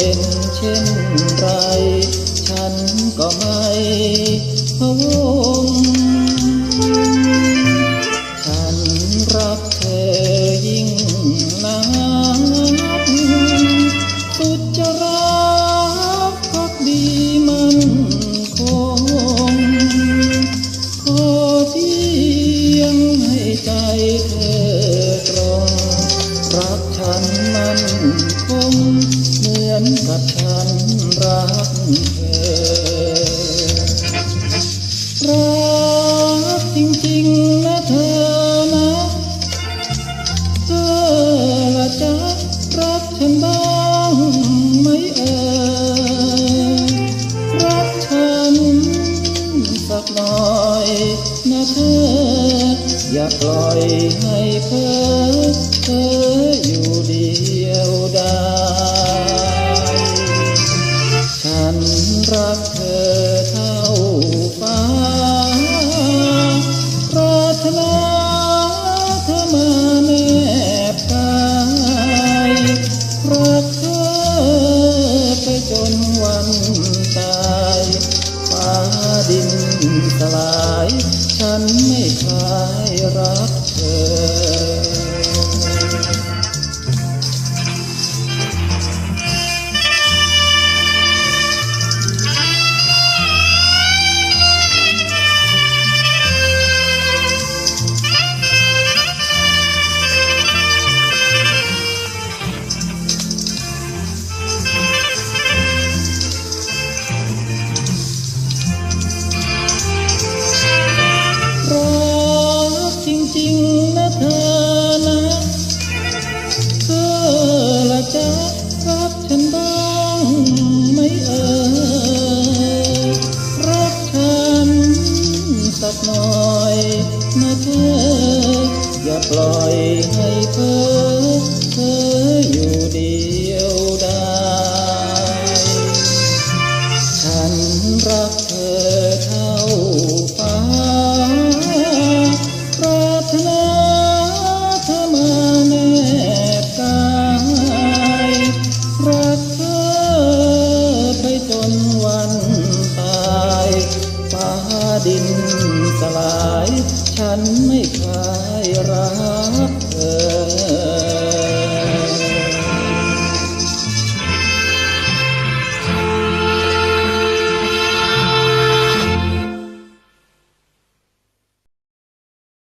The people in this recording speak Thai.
เป็นเช่นไร ฉันก็ไม่พะวงฉันรักเธอยิ่งนักสุดจะรักพักดีมันคงขอเพียงให้ใจเธอตรง รักฉันมันคง กับฉันรักเธอ รักจริงๆนะเธอนะเธอละจะรักฉันบ้างไหมเอ่ยรักฉันสักหน่อยนะเธอ อย่าปล่อยให้เพ้อเธอ สลาย ฉันไม่คลายรักเธอ ธอ อย่าปล่อยให้เธอเธออยู่เดียวดายฉันรักเธอเท่าฟ้าปรารถนาเธอมาแนบกายรักเธอไปจนวันตายฟ้าดิน สลาย ฉันไม่คลายรา